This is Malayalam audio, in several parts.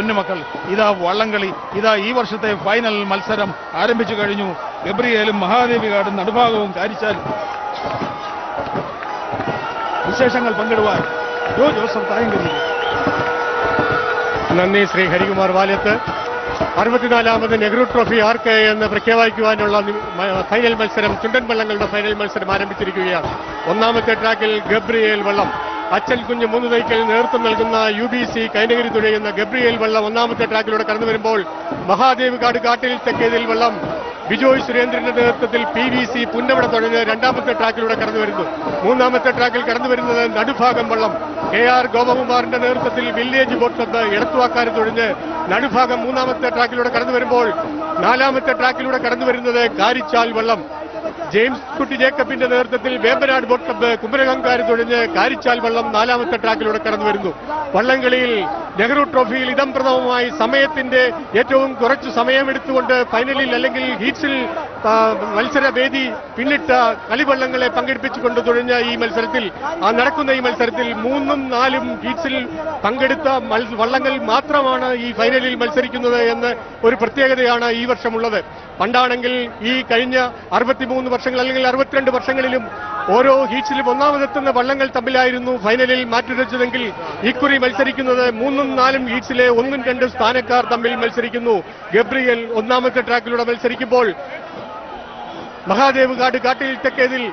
പൊന്നുമക്കൾ ഇതാ വള്ളംകളി ഇതാ ഈ വർഷത്തെ ഫൈനൽ മത്സരം ആരംഭിച്ചു കഴിഞ്ഞു. ഗബ്രിയേലും മഹാദേവി കാടും നടുഭാഗവും കാരിച്ചാൽ വിശേഷങ്ങൾ പങ്കിടുവാൻ ജോ ജോസഫ് തായങ്കരി. നന്ദി ശ്രീ ഹരികുമാർ വാലത്ത് അറുപത്തിനാലാമത് നെഹ്റു ട്രോഫി ആർക്ക് എന്ന് പ്രഖ്യാപിക്കുവാനുള്ള ഫൈനൽ മത്സരം ചുണ്ടൻ വള്ളങ്ങളുടെ ഫൈനൽ മത്സരം ആരംഭിച്ചിരിക്കുകയാണ്. ഒന്നാമത്തെ ട്രാക്കിൽ ഗബ്രിയേൽ വള്ളം. അച്ഛൻ കുഞ്ഞ് മൂന്ന് തൈക്കൽ നേതൃത്വം നൽകുന്ന യു ബി സി കൈനഗിരി തുഴയുന്ന ഗബ്രിയേൽ വള്ളം ഒന്നാമത്തെ ട്രാക്കിലൂടെ കടന്നു വരുമ്പോൾ മഹാദേവ് കാട് കാട്ടിൽ തെക്കേതിൽ വള്ളം. ബിജോയ് സുരേന്ദ്രന്റെ നേതൃത്വത്തിൽ പി വി സി പുന്നമട തുഴഞ്ഞ് രണ്ടാമത്തെ ട്രാക്കിലൂടെ കടന്നു വരുന്നു. മൂന്നാമത്തെ ട്രാക്കിൽ കടന്നു വരുന്നത് നടുഭാഗം വള്ളം. കെ ആർ ഗോപകുമാറിന്റെ നേതൃത്വത്തിൽ വില്ലേജ് ബോട്ട് ഇടത്തുവാക്കാർ തുഴഞ്ഞ് നടുഭാഗം മൂന്നാമത്തെ ട്രാക്കിലൂടെ കടന്നു വരുമ്പോൾ നാലാമത്തെ ട്രാക്കിലൂടെ കടന്നു വരുന്നത് കാരിച്ചാൽ വള്ളം. ജെയിംസ് കുട്ടി ജേക്കബിന്റെ നേതൃത്വത്തിൽ വേമ്പനാട് ബോട്ട് ക്ലബ്ബ് കുമരകംകാർ തുഴഞ്ഞ് കാരിച്ചാൽ വള്ളം നാലാമത്തെ ട്രാക്കിലൂടെ കടന്നു വരുന്നു. വള്ളംകളിയിൽ നെഹ്റു ട്രോഫിയിൽ ഇടം പ്രഥമമായി സമയത്തിന്റെ ഏറ്റവും കുറച്ചു സമയമെടുത്തുകൊണ്ട് ഫൈനലിൽ അല്ലെങ്കിൽ ഹീറ്റ്സിൽ ആ, മത്സര വേദി പിന്നിട്ട കളിവള്ളങ്ങളെ പങ്കെടുപ്പിച്ചുകൊണ്ട് തുഴഞ്ഞ ഈ മത്സരത്തിൽ നടക്കുന്ന ഈ മത്സരത്തിൽ മൂന്നും നാലും ഹീറ്റ്സിൽ പങ്കെടുത്ത വള്ളങ്ങൾ മാത്രമാണ് ഈ ഫൈനലിൽ മത്സരിക്കുന്നത് എന്ന് ഒരു പ്രത്യേകതയാണ് ഈ വർഷമുള്ളത്. പണ്ടാണെങ്കിൽ ഈ കഴിഞ്ഞ അറുപത്തിമൂന്ന് വർഷങ്ങൾ അല്ലെങ്കിൽ അറുപത്തിരണ്ട് വർഷങ്ങളിലും ഓരോ ഹീറ്റ്സിലും ഒന്നാമതെത്തുന്ന വള്ളങ്ങൾ തമ്മിലായിരുന്നു ഫൈനലിൽ മാറ്റുരച്ചതെങ്കിൽ ഇക്കുറി മത്സരിക്കുന്നത് മൂന്നും നാലും ഹീറ്റ്സിലെ ഒന്നും രണ്ടും സ്ഥാനക്കാർ തമ്മിൽ മത്സരിക്കുന്നു. ഗബ്രിയൽ ഒന്നാമത്തെ ട്രാക്കിലൂടെ മത്സരിക്കുമ്പോൾ മഹാദേവ് കാട് കാട്ടിൽ തെക്കേതിൽ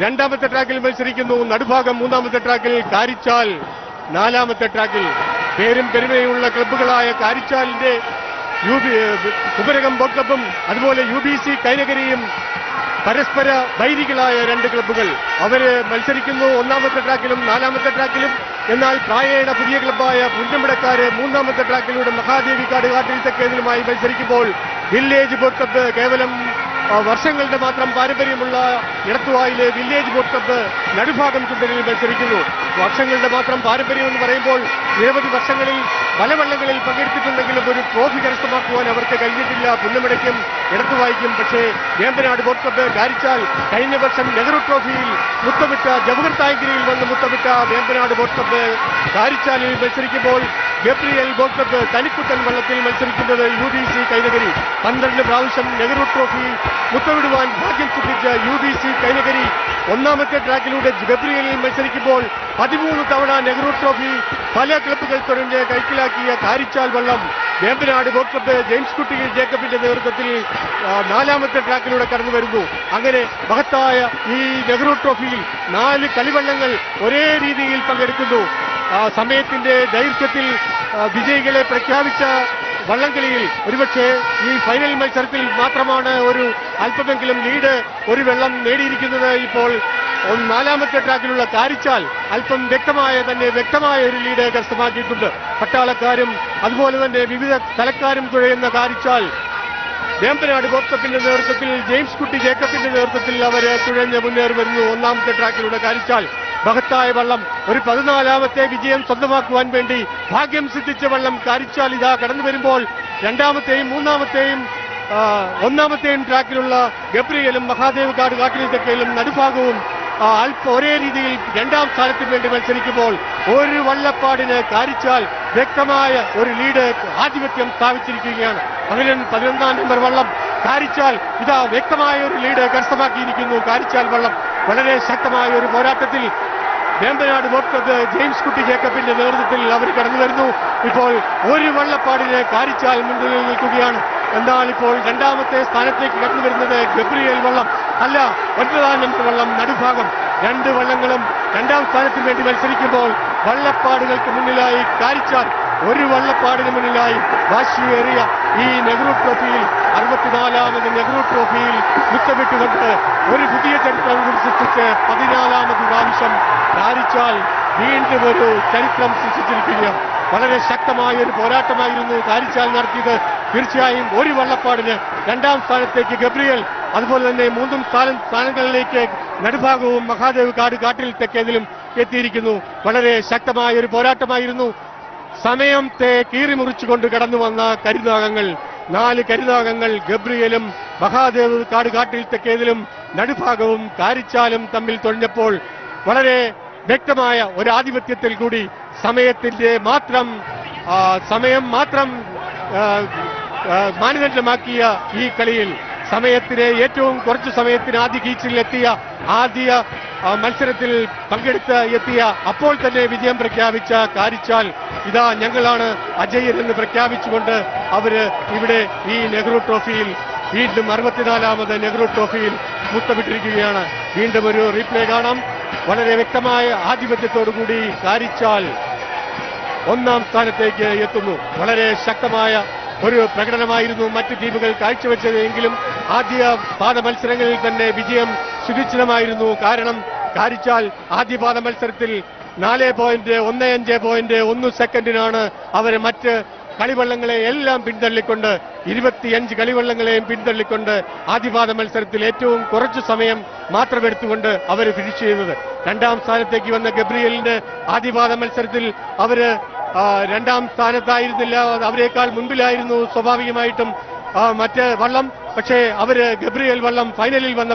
രണ്ടാമത്തെ ട്രാക്കിൽ മത്സരിക്കുന്നു. നടുഭാഗം മൂന്നാമത്തെ ട്രാക്കിൽ കാരിച്ചാൽ നാലാമത്തെ ട്രാക്കിൽ പേരും പെരുമയുള്ള ക്ലബ്ബുകളായ കാരിച്ചാലിന്റെ യു ബി കുമരകം ബോട്ട് അതുപോലെ യു ബി സി കൈനകരിയും പരസ്പര വൈരികളായ രണ്ട് ക്ലബ്ബുകൾ. അവർ മത്സരിക്കുന്നു ഒന്നാമത്തെ ട്രാക്കിലും നാലാമത്തെ ട്രാക്കിലും. എന്നാൽ പ്രായേണ പുതിയ ക്ലബ്ബായ പുഞ്ചമ്പടക്കാര് മൂന്നാമത്തെ ട്രാക്കിലൂടെ മഹാദേവി കാട് കാട്ടിൽ തെക്കേതിലുമായി മത്സരിക്കുമ്പോൾ വില്ലേജ് ബോട്ട് കേവലം വർഷങ്ങളുടെ മാത്രം പാരമ്പര്യമുള്ള ഇടത്തുവായിലെ വില്ലേജ് ബോട്ട് ക്ലബ്ബ് നടുഭാഗം ചുണ്ടലിൽ മത്സരിക്കുന്നു വർഷങ്ങളുടെ മാത്രം പാരമ്പര്യം എന്ന് പറയുമ്പോൾ നിരവധി വർഷങ്ങളിൽ പല വള്ളങ്ങളിൽ പങ്കെടുത്തിട്ടുണ്ടെങ്കിലും ഒരു ട്രോഫി കരസ്ഥമാക്കുവാൻ അവർക്ക് കഴിഞ്ഞിട്ടില്ല. പുന്നമടയ്ക്കും ഇടത്തുവായിക്കും പക്ഷേ വേമ്പനാട് ബോട്ട് ക്ലബ്ബ് കാരിച്ചാൽ കഴിഞ്ഞ വർഷം നെഹ്റു ട്രോഫിയിൽ മുത്തമിട്ട ജവഹർ തായ്ഗിരിയിൽ വന്ന് മുത്തമിട്ട വേമ്പനാട് ബോട്ട് ക്ലബ്ബ് കാരിച്ചാലിൽ മത്സരിക്കുമ്പോൾ ഗബ്രിയൽ ബോട്ട് ക്ലബ്ബ് തനിക്കുത്തൻ വള്ളത്തിൽ മത്സരിക്കുന്നത് യു ബി സി കൈനഗരി പന്ത്രണ്ട് പ്രാവശ്യം നെഹ്റു ട്രോഫി മുത്തമിടുവാൻ ഭാഗ്യം സിദ്ധിച്ച യു ബി സി കൈനഗരി ഒന്നാമത്തെ ട്രാക്കിലൂടെ ഗബ്രിയലിൽ മത്സരിക്കുമ്പോൾ പതിമൂന്ന് തവണ നെഹ്റു ട്രോഫി പല ക്ലബ്ബുകൾ തുടങ്ങിയ കൈക്കലാക്കിയ കാരിച്ചാൽ വള്ളം. വേമ്പനാട് ബോട്ട് ക്ലബ്ബ് ജെയിംസ് കുട്ടി ജേക്കബിന്റെ നേതൃത്വത്തിൽ നാലാമത്തെ ട്രാക്കിലൂടെ കടന്നു വരുന്നു. അങ്ങനെ മഹത്തായ ഈ നെഹ്റു ട്രോഫിയിൽ നാല് കളിവള്ളങ്ങൾ ഒരേ രീതിയിൽ പങ്കെടുക്കുന്നു. സമയത്തിന്റെ ദൈർഘ്യത്തിൽ വിജയികളെ പ്രഖ്യാപിച്ച വള്ളംകളിയിൽ ഒരുപക്ഷെ ഈ ഫൈനൽ മത്സരത്തിൽ മാത്രമാണ് ഒരു അല്പമെങ്കിലും ലീഡ് ഒരു വെള്ളം നേടിയിരിക്കുന്നത് ഇപ്പോൾ നാലാമത്തെ ട്രാക്കിലുള്ള കാരിച്ചാൽ അല്പം വ്യക്തമായ തന്നെ വ്യക്തമായ ഒരു ലീഡ് കരസ്ഥമാക്കിയിട്ടുണ്ട്. പട്ടാളക്കാരും അതുപോലെ തന്നെ വിവിധ തലക്കാരും തുഴയുന്ന കാരിച്ചാൽ വേമ്പനാട് ഗോപ്തപ്പിന്റെ നേതൃത്വത്തിൽ ജെയിംസ് കുട്ടി ജേക്കബിന്റെ നേതൃത്വത്തിൽ അവർ തുഴഞ്ഞ് മുന്നേറി വരുന്നു. ഒന്നാമത്തെ ട്രാക്കിലൂടെ കാരിച്ചാൽ മഹത്തായ വള്ളം. ഒരു പതിനാലാമത്തെ വിജയം സ്വന്തമാക്കുവാൻ വേണ്ടി ഭാഗ്യം സിദ്ധിച്ച വള്ളം കാരിച്ചാൽ ഇതാ കടന്നു വരുമ്പോൾ രണ്ടാമത്തെയും മൂന്നാമത്തെയും ഒന്നാമത്തെയും ട്രാക്കിലുള്ള ഗബ്രിയലും മഹാദേവ് കാട് കാട്ടിൽ നടുഭാഗവും അല്പ ഒരേ രീതിയിൽ രണ്ടാം സ്ഥാനത്തിന് വേണ്ടി മത്സരിക്കുമ്പോൾ ഒരു വള്ളപ്പാടിനെ കാരിച്ചാൽ വ്യക്തമായ ഒരു ലീഡ് ആധിപത്യം സ്ഥാപിച്ചിരിക്കുകയാണ്. അങ്ങനെ പതിനൊന്നാം നമ്പർ വള്ളം കാരിച്ചാൽ ഇതാ വ്യക്തമായ ഒരു ലീഡ് കരസ്ഥമാക്കിയിരിക്കുന്നു. കാരിച്ചാൽ വള്ളം വളരെ ശക്തമായ ഒരു പോരാട്ടത്തിൽ വേമ്പനാട് ക്ലബ്ബ് ജെയിംസ് കുട്ടി ജേക്കബിന്റെ നേതൃത്വത്തിൽ അവർ കടന്നു വരുന്നു. ഇപ്പോൾ ഒരു വള്ളപ്പാടിനെ കാരിച്ചാൽ മുൻപിൽ നിൽക്കുകയാണ്. എന്നാൽ ഇപ്പോൾ രണ്ടാമത്തെ സ്ഥാനത്തേക്ക് കടന്നു വരുന്നത് ഗബ്രിയേൽ വള്ളം. അല്ല ഒൻപതാം വള്ളം നടുഭാഗം. രണ്ട് വള്ളങ്ങളും രണ്ടാം സ്ഥാനത്തിന് വേണ്ടി മത്സരിക്കുമ്പോൾ വള്ളപ്പാടുകൾക്ക് മുന്നിലായി കാരിച്ചാൽ ഒരു വള്ളപ്പാടിന് മുന്നിലായി വാശിയേറിയ ഈ നെഹ്റു ട്രോഫിയിൽ അറുപത്തിനാലാമത് നെഹ്റു ട്രോഫിയിൽ മുത്തമിട്ടുകൊണ്ട് ഒരു പുതിയ ചരിത്രം സൃഷ്ടിച്ച് പതിനാലാമത് പ്രാവശ്യം കാരിച്ചാൽ വീണ്ടും ഒരു ചരിത്രം സൃഷ്ടിച്ചിരിക്കുകയാണ്. വളരെ ശക്തമായ ഒരു പോരാട്ടമായിരുന്നു കാരിച്ചാൽ നടത്തിയത്. തീർച്ചയായും ഒരു വള്ളപ്പാടിന് രണ്ടാം സ്ഥാനത്തേക്ക് ഗബ്രിയൽ അതുപോലെ തന്നെ മൂന്നും സ്ഥാനം സ്ഥാനങ്ങളിലേക്ക് നടുഭാഗവും മഹാദേവ് കാട് കാട്ടിൽ തെക്കേതിലും എത്തിയിരിക്കുന്നു. വളരെ ശക്തമായ ഒരു പോരാട്ടമായിരുന്നു സമയത്തെ കീറിമുറിച്ചുകൊണ്ട് കടന്നു വന്ന കരുനാഗങ്ങൾ. നാല് കരുനാഗങ്ങൾ ഗബ്രിയലും മഹാദേവ് കാട് കാട്ടിൽ തെക്കേതിലും നടുഭാഗവും കാരിച്ചാലും തമ്മിൽ തുഴഞ്ഞപ്പോൾ വളരെ വ്യക്തമായ ഒരു ആധിപത്യത്തിൽ കൂടി സമയത്തിന്റെ മാത്രം സമയം മാത്രം മാനദണ്ഡമാക്കിയ ഈ കളിയിൽ സമയത്തിന് ഏറ്റവും കുറച്ച് സമയത്തിന് ആദ്യ കീച്ചിൽ എത്തിയ ആദ്യ മത്സരത്തിൽ പങ്കെടുത്ത് എത്തിയ അപ്പോൾ തന്നെ വിജയം പ്രഖ്യാപിച്ച കാരിച്ചാൽ ഇതാ ഞങ്ങളാണ് അജയൻ എന്ന് പ്രഖ്യാപിച്ചുകൊണ്ട് അവർ ഇവിടെ ഈ നെഹ്റു ട്രോഫിയിൽ വീണ്ടും അറുപത്തിനാലാമത് നെഹ്റു ട്രോഫിയിൽ മുത്തമിട്ടിരിക്കുകയാണ്. വീണ്ടും ഒരു റീപ്ലേ കാണാം. വളരെ വ്യക്തമായ ആധിപത്യത്തോടുകൂടി കാരിച്ചാൽ ഒന്നാം സ്ഥാനത്തേക്ക് എത്തുന്നു. വളരെ ശക്തമായ ഒരു പ്രകടനമായിരുന്നു മറ്റ് ടീമുകൾ കാഴ്ചവെച്ചത്. എങ്കിലും ആദ്യ പാദ മത്സരങ്ങളിൽ തന്നെ വിജയം സുനിശ്ചിതമായിരുന്നു. കാരണം കാരിച്ചാൽ ആദ്യ പാദ മത്സരത്തിൽ നാല് പോയിന്റ് ഒന്ന് അഞ്ച് പോയിന്റ് ഒന്ന് സെക്കൻഡിനാണ് അവർ മറ്റ് കളിവള്ളങ്ങളെ എല്ലാം പിന്തള്ളിക്കൊണ്ട് ഇരുപത്തിയഞ്ച് കളിവള്ളങ്ങളെയും പിന്തള്ളിക്കൊണ്ട് ആദ്യപാദ മത്സരത്തിൽ ഏറ്റവും കുറച്ചു സമയം മാത്രമെടുത്തുകൊണ്ട് അവർ ഫിനിഷ് ചെയ്യുന്നത്. രണ്ടാം സ്ഥാനത്തേക്ക് വന്ന ഗബ്രിയലിന്റെ ആദ്യപാദ മത്സരത്തിൽ അവർ രണ്ടാം സ്ഥാനത്തായിരുന്നില്ല. അവരെക്കാൾ മുൻപിലായിരുന്നു സ്വാഭാവികമായിട്ടും മറ്റ് വള്ളം. പക്ഷേ അവർ ഗബ്രിയൽ വള്ളം ഫൈനലിൽ വന്ന